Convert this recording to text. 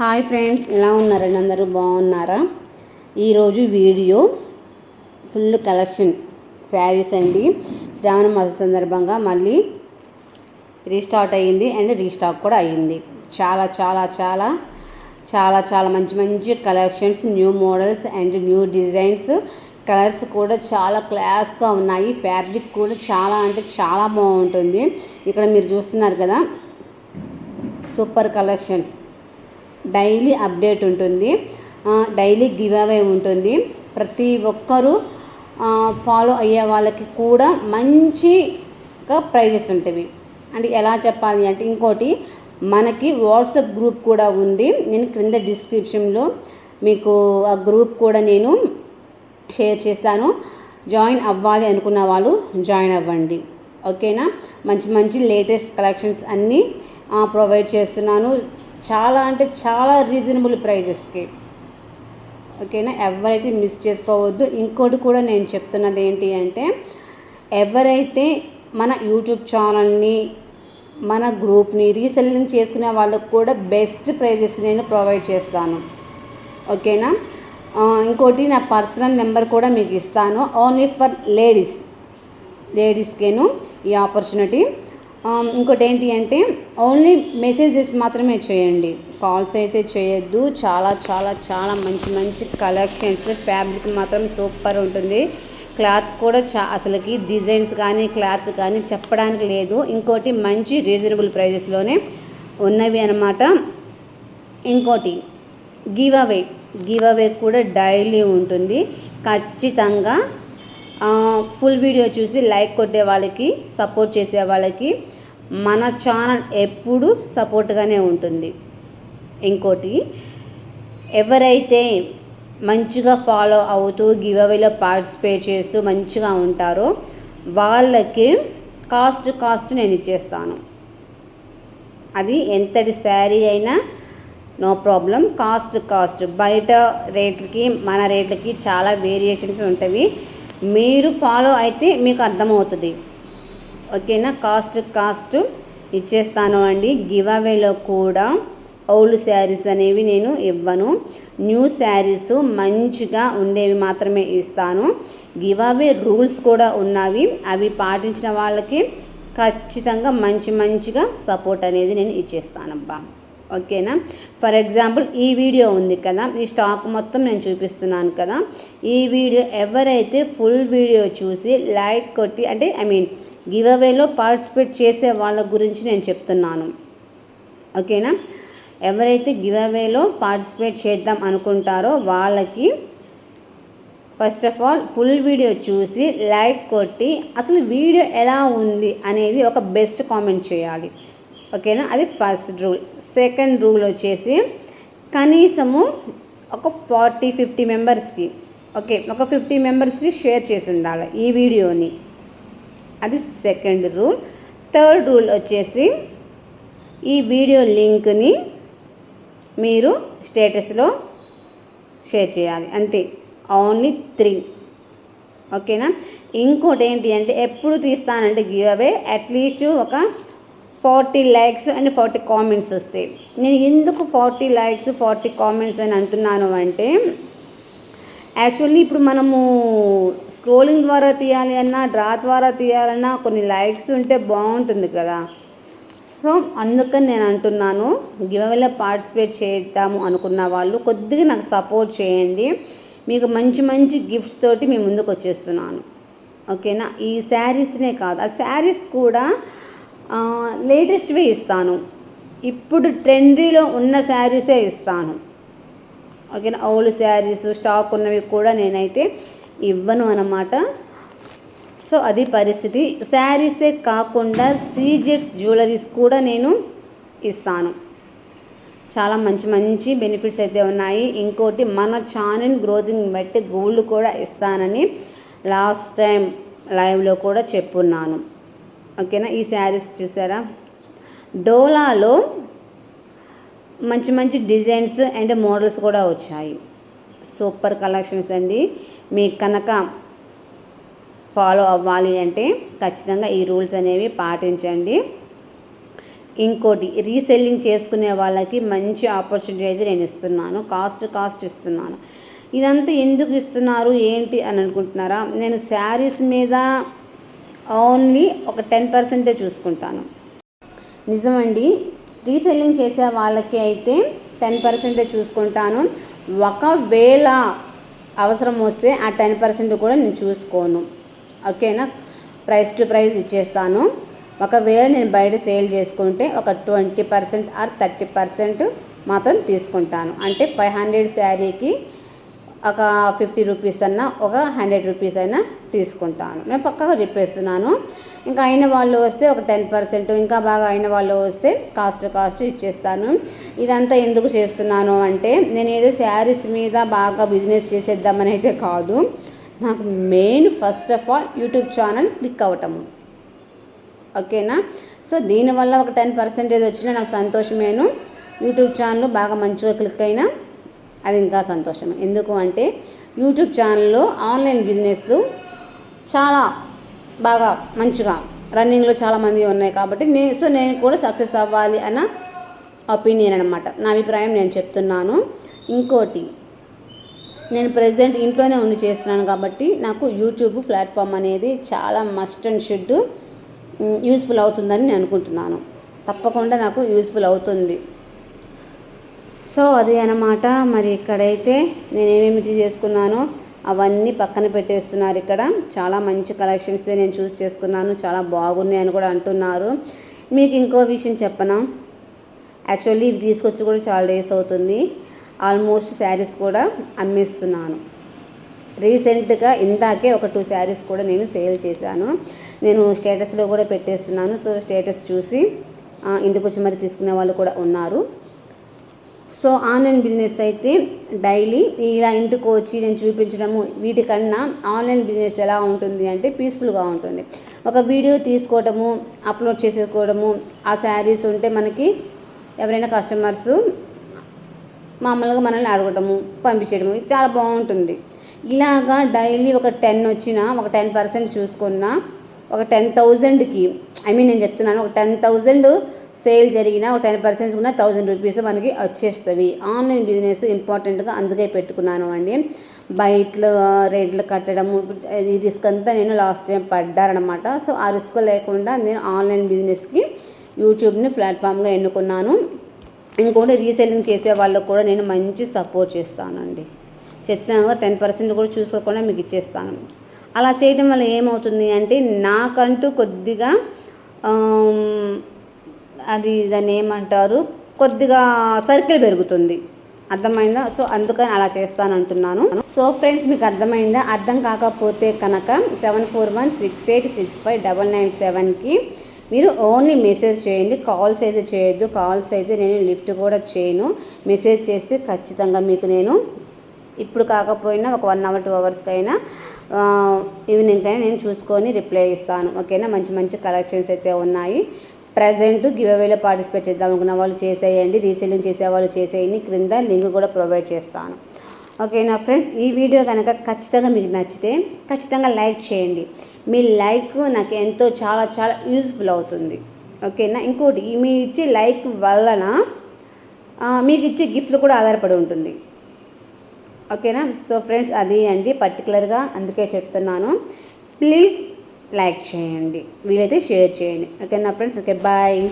Hi friends ఎలా ఉన్నారండి? అందరూ బాగున్నారా? ఈరోజు వీడియో ఫుల్ కలెక్షన్ శారీస్ అండి. శ్రావణ మాస సందర్భంగా మళ్ళీ రీస్టార్ట్ అయ్యింది అండ్ రీస్టాక్ కూడా అయ్యింది. చాలా చాలా చాలా చాలా చాలా మంచి మంచి collections new models and new designs colours కూడా చాలా క్లాస్గా ఉన్నాయి. ఫ్యాబ్రిక్ కూడా చాలా అంటే చాలా బాగుంటుంది. ఇక్కడ మీరు చూస్తున్నారు కదా సూపర్ కలెక్షన్స్ డైలీ అప్డేట్ ఉంటుంది. డైలీ గివ్ అవే ఉంటుంది. ప్రతి ఒక్కరూ ఫాలో అయ్యే వాళ్ళకి కూడా మంచిగా ప్రైజెస్ ఉంటాయి అంటే ఎలా చెప్పాలి అంటే ఇంకోటి మనకి వాట్సాప్ గ్రూప్ కూడా ఉంది. నేను క్రింద డిస్క్రిప్షన్లో మీకు ఆ గ్రూప్ కూడా నేను షేర్ చేస్తాను. జాయిన్ అవ్వాలి అనుకున్న వాళ్ళు జాయిన్ అవ్వండి. ఓకేనా? మంచి మంచి లేటెస్ట్ కలెక్షన్స్ అన్నీ ప్రొవైడ్ చేస్తున్నాను. చాలా అంటే చాలా రీజనబుల్ ప్రైజెస్కి ఓకేనా? ఎవరైతే మిస్ చేసుకోవద్దు. ఇంకోటి కూడా నేను చెప్తున్నది ఏంటి అంటే ఎవరైతే మన యూట్యూబ్ ఛానల్ని మన గ్రూప్ని రీసెల్లింగ్ చేసుకునే వాళ్ళకు కూడా బెస్ట్ ప్రైజెస్ నేను ప్రొవైడ్ చేస్తాను. ఓకేనా? ఇంకోటి నా పర్సనల్ నెంబర్ కూడా మీకు ఇస్తాను. ఓన్లీ ఫర్ లేడీస్ లేడీస్కేను ఈ ఆపర్చునిటీ ఇంకోటి ఏంటి అంటే ఓన్లీ మెసేజెస్ మాత్రమే చేయండి. కాల్స్ అయితే చేయొద్దు. చాలా చాలా చాలా మంచి మంచి కలెక్షన్స్ ఫ్యాబ్రిక్ మాత్రం సూపర్ ఉంటుంది. క్లాత్ కూడా చా అసలుకి డిజైన్స్ కానీ క్లాత్ కానీ చెప్పడానికి లేదు. ఇంకోటి మంచి రీజనబుల్ ప్రైజెస్లోనే ఉన్నవి అన్నమాట. ఇంకోటి గివ్ అవే. గివ్ అవే కూడా డైలీ ఉంటుంది. ఖచ్చితంగా ఫుల్ వీడియో చూసి లైక్ కొట్టే వాళ్ళకి సపోర్ట్ చేసే వాళ్ళకి మన ఛానల్ ఎప్పుడు సపోర్ట్గానే ఉంటుంది. ఇంకోటి ఎవరైతే మంచిగా ఫాలో అవుతూ గివ్ అవేలో పార్టిసిపేట్ చేస్తూ మంచిగా ఉంటారో వాళ్ళకి కాస్ట్ కాస్ట్ నేను ఇచ్చేస్తాను. అది ఎంతటి శారీ అయినా నో ప్రాబ్లం. కాస్ట్ కాస్ట్ బయట రేట్లకి మన రేట్లకి చాలా వేరియేషన్స్ ఉంటాయి. మీరు ఫాలో అయితే మీకు అర్థమవుతుంది. ఓకేనా? కాస్ట్ కాస్ట్ ఇచ్చేస్తాను అండి. గివ్ అవేలో కూడా ఓల్డ్ శారీస్ అనేవి నేను ఇవ్వను. న్యూ శారీస్ మంచిగా ఉండేవి మాత్రమే ఇస్తాను. గివ్ అవే రూల్స్ కూడా ఉన్నవి. అవి పాటించిన వాళ్ళకి ఖచ్చితంగా మంచి మంచిగా సపోర్ట్ అనేది నేను ఇచ్చేస్తానబ్బా. ఓకేనా? ఫర్ ఎగ్జాంపుల్ ఈ వీడియో ఉంది కదా ఈ స్టాక్ మొత్తం నేను చూపిస్తున్నాను కదా ఈ వీడియో ఎవరైతే ఫుల్ వీడియో చూసి లైక్ కొట్టి అంటే ఐ మీన్ గివ్ అవేలో పార్టిసిపేట్ చేసే వాళ్ళ గురించి నేను చెప్తున్నాను. ఓకేనా? ఎవరైతే గివ్ అవేలో పార్టిసిపేట్ చేద్దాం అనుకుంటారో వాళ్ళకి first of all full video చూసి లైక్ కొట్టి అసలు వీడియో ఎలా ఉంది అనేది ఒక బెస్ట్ కామెంట్ చేయాలి. ఓకేనా? అది ఫస్ట్ రూల్ సెకండ్ రూల్ వచ్చేసి కనీసము ఒక ఫార్టీ ఫిఫ్టీ మెంబర్స్కి ఓకే ఒక ఫిఫ్టీ మెంబర్స్కి షేర్ చేసి ఉండాలి ఈ వీడియోని. అది సెకండ్ రూల్ థర్డ్ రూల్ వచ్చేసి ఈ వీడియో లింక్ని మీరు స్టేటస్లో షేర్ చేయాలి. అంతే. ఓన్లీ త్రీ ఓకేనా? ఇంకోటి ఏంటి అంటే ఎప్పుడు తీస్తానంటే గివ్ అవే. అట్లీస్ట్ ఒక forty likes and forty comments వస్తాయి. నేను ఎందుకు ఫార్టీ లైక్స్ ఫార్టీ కామెంట్స్ అని అంటున్నాను అంటే యాక్చువల్లీ ఇప్పుడు మనము స్క్రోలింగ్ ద్వారా తీయాలి అన్నా డ్రా ద్వారా తీయాలన్నా కొన్ని లైక్స్ ఉంటే బాగుంటుంది కదా. సో అందుకని నేను అంటున్నాను గివ్అవేలో పార్టిసిపేట్ చేద్దాము అనుకున్న వాళ్ళు కొద్దిగా నాకు సపోర్ట్ చేయండి. మీకు మంచి మంచి గిఫ్ట్స్ తోటి మీ ముందుకు వచ్చేస్తున్నాను. ఓకేనా? ఈ శారీస్నే కాదు ఆ శారీస్ కూడా లేటెస్ట్వి ఇస్తాను. ఇప్పుడు ట్రెండీలో ఉన్న శారీసే ఇస్తాను. ఓకేనా? ఓల్డ్ శారీస్ స్టాక్ ఉన్నవి కూడా నేనైతే ఇవ్వను అన్నమాట. సో అది పరిస్థితి. శారీసే కాకుండా సీజెట్స్ జ్యువెలరీస్ కూడా నేను ఇస్తాను. చాలా మంచి మంచి బెనిఫిట్స్ అయితే ఉన్నాయి. ఇంకోటి మన ఛానల్ గ్రోతింగ్ బట్టి గోల్డ్ కూడా ఇస్తానని లాస్ట్ టైం లైవ్లో కూడా చెప్పున్నాను. ఓకేనా? ఈ శారీస్ చూసారా? డోలాలో మంచి మంచి డిజైన్స్ అండ్ మోడల్స్ కూడా వచ్చాయి. సూపర్ కలెక్షన్స్ అండి. మీకు కనుక ఫాలో అవ్వాలి అంటే ఖచ్చితంగా ఈ రూల్స్ అనేవి పాటించండి. ఇంకోటి రీసెల్లింగ్ చేసుకునే వాళ్ళకి మంచి ఆపర్చునిటీ అయితే నేను ఇస్తున్నాను. కాస్ట్ కాస్ట్ ఇస్తున్నాను. ఇదంతా ఎందుకు ఇస్తున్నారు ఏంటి అని అనుకుంటున్నారా? నేను శారీస్ మీద ఓన్లీ ఒక టెన్ పర్సెంటే చూసుకుంటాను. నిజమండి రీసెల్లింగ్ చేసే వాళ్ళకి అయితే టెన్ పర్సెంటే చూసుకుంటాను. ఒకవేళ అవసరం వస్తే ఆ టెన్ పర్సెంట్ కూడా నేను చూసుకోను. ఓకేనా? ప్రైస్ టు ప్రైస్ ఇచ్చేస్తాను. ఒకవేళ నేను బయట సేల్ చేసుకుంటే ఒక twenty percent or thirty percent మాత్రం తీసుకుంటాను. అంటే ఫైవ్ హండ్రెడ్ శారీకి ఒక ఫిఫ్టీ రూపీస్ అన్నా ఒక హండ్రెడ్ రూపీస్ అయినా తీసుకుంటాను. నేను పక్కగా చెప్పేస్తున్నాను. ఇంకా అయిన వాళ్ళు వస్తే ఒక టెన్ పర్సెంట్ ఇంకా బాగా అయిన వాళ్ళు వస్తే కాస్ట్ కాస్ట్ ఇచ్చేస్తాను. ఇదంతా ఎందుకు చేస్తున్నాను అంటే నేను ఏదో శారీస్ మీద బాగా బిజినెస్ చేసేద్దామని అయితే కాదు. నాకు main first of all YouTube channel click అవ్వటము ఓకేనా? సో దీనివల్ల ఒక టెన్ పర్సెంటేజ్ వచ్చినా నాకు సంతోషమేను. యూట్యూబ్ ఛానల్ బాగా మంచిగా క్లిక్ అయినా అది ఇంకా సంతోషం ఎందుకు అంటే యూట్యూబ్ ఛానల్లో ఆన్లైన్ బిజినెస్ చాలా బాగా మంచిగా రన్నింగ్లో చాలామంది ఉన్నాయి కాబట్టి నేను సో నేను కూడా సక్సెస్ అవ్వాలి అన్న ఒపీనియన్ అనమాట నా అభిప్రాయం నేను చెప్తున్నాను. ఇంకోటి నేను ప్రజెంట్ ఇంట్లోనే ఉండి చేస్తున్నాను కాబట్టి నాకు యూట్యూబ్ ప్లాట్ఫామ్ అనేది చాలా మస్ట్ అండ్ షుడ్ యూస్ఫుల్ అవుతుందని నేను అనుకుంటున్నాను. తప్పకుండా నాకు యూస్ఫుల్ అవుతుంది. సో అది అనమాట మరి ఇక్కడైతే నేను ఏమేమి చేసుకున్నానో అవన్నీ పక్కన పెట్టేస్తున్నారు ఇక్కడ. చాలా మంచి కలెక్షన్స్ నేను చూస్ చేసుకున్నాను. చాలా బాగున్నాయి అని కూడా అంటున్నారు. మీకు ఇంకో విషయం చెప్పనా? యాక్చువల్లీ ఇవి తీసుకొచ్చి కూడా చాలా డేస్ అవుతుంది. ఆల్మోస్ట్ శారీస్ కూడా అమ్మేస్తున్నాను. రీసెంట్గా ఇందాకే ఒక టూ శారీస్ కూడా నేను సేల్ చేశాను. నేను స్టేటస్లో కూడా పెట్టేస్తున్నాను. సో స్టేటస్ చూసి ఇంటికి వచ్చి మరి తీసుకునే వాళ్ళు కూడా ఉన్నారు. సో ఆన్లైన్ బిజినెస్ అయితే డైలీ ఇలా ఇంటికి వచ్చి నేను చూపించడము వీటికన్నా ఆన్లైన్ బిజినెస్ ఎలా ఉంటుంది అంటే పీస్ఫుల్గా ఉంటుంది. ఒక వీడియో తీసుకోవడము అప్లోడ్ చేసుకోవడము ఆ శారీస్ ఉంటే మనకి ఎవరైనా కస్టమర్స్ మామూలుగా మనల్ని అడగటము పంపించడము చాలా బాగుంటుంది. ఇలాగా డైలీ ఒక టెన్ వచ్చిన ఒక టెన్ పర్సెంట్ చూసుకున్న ఒక టెన్ థౌజండ్కి ఐ మీన్ నేను చెప్తున్నాను ఒక టెన్ థౌజండ్ సేల్ జరిగినా ఒక టెన్ పర్సెంట్ కూడా థౌజండ్ రూపీస్ మనకి వచ్చేస్తుంది ఆన్లైన్ బిజినెస్ ఇంపార్టెంట్గా అందుకే పెట్టుకున్నాను అండి. బయట రేట్లు కట్టడము ఈ రిస్క్ అంతా నేను లాస్ట్ టైం పడ్డారనమాట. సో ఆ రిస్క్ లేకుండా నేను ఆన్లైన్ బిజినెస్కి యూట్యూబ్ని ప్లాట్ఫామ్గా ఎన్నుకున్నాను. ఇంకోటి రీసెల్లింగ్ చేసే వాళ్ళకు కూడా నేను మంచి సపోర్ట్ చేస్తానండి. చెప్తున్నాను టెన్ పర్సెంట్ కూడా చూసుకోకుండా మీకు ఇచ్చేస్తాను. అలా చేయడం వల్ల ఏమవుతుంది అంటే నాకంటూ కొద్దిగా అది దాన్ని ఏమంటారు? కొద్దిగా సర్కిల్ పెరుగుతుంది. అర్థమైందా? సో అందుకని అలా చేస్తాను అంటున్నాను సో ఫ్రెండ్స్ మీకు అర్థమైందా? అర్థం కాకపోతే కనుక seven four one six eight six five double nine సెవెన్కి మీరు ఓన్లీ మెసేజ్ చేయండి. కాల్స్ అయితే చేయొద్దు. కాల్స్ అయితే నేను లిఫ్ట్ కూడా చేయను. మెసేజ్ చేస్తే ఖచ్చితంగా మీకు నేను ఇప్పుడు కాకపోయినా ఒక వన్ అవర్ టూ అవర్స్కైనా ఈవినింగ్ అయినా నేను చూసుకొని రిప్లై ఇస్తాను. ఓకేనా? మంచి మంచి కలెక్షన్స్ అయితే ఉన్నాయి. ప్రజెంట్ గివ్ అవేలో పార్టిసిపేట్ చేద్దాం అనుకున్న వాళ్ళు చేసేయండి రీసెల్లింగ్ చేసే వాళ్ళు చేసేయండి క్రింద లింక్ కూడా ప్రొవైడ్ చేస్తాను. ఓకేనా ఫ్రెండ్స్ ఈ వీడియో కనుక ఖచ్చితంగా మీకు నచ్చితే ఖచ్చితంగా లైక్ చేయండి. మీ లైక్ నాకు ఎంతో చాలా చాలా యూజ్ఫుల్ అవుతుంది. ఓకేనా ఇంకోటి మీ ఇచ్చే లైక్ వలన మీకు ఇచ్చే గిఫ్ట్లు కూడా ఆధారపడి ఉంటుంది. ఓకేనా సో ఫ్రెండ్స్ అది అండి పర్టికులర్గా అందుకే చెప్తున్నాను. ప్లీజ్ లైక్ చేయండి. వీలైతే షేర్ చేయండి. ఓకే నా ఫ్రెండ్స్ ఓకే బాయ్.